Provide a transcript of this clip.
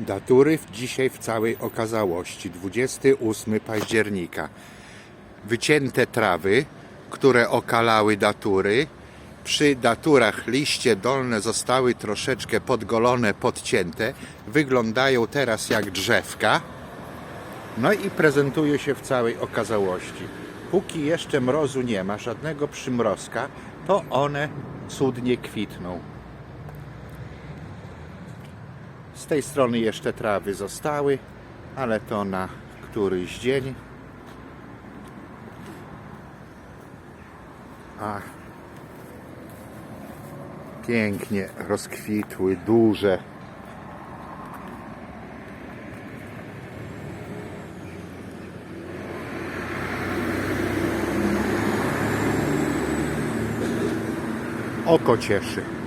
Datury dzisiaj w całej okazałości, 28 października. Wycięte trawy, które okalały datury. Przy daturach liście dolne zostały troszeczkę podgolone, podcięte. Wyglądają teraz jak drzewka. No i prezentują się w całej okazałości. Póki jeszcze mrozu nie ma, żadnego przymrozka, to one cudnie kwitną. Z tej strony jeszcze trawy zostały, ale to na któryś dzień. A pięknie rozkwitły, duże. Oko cieszy.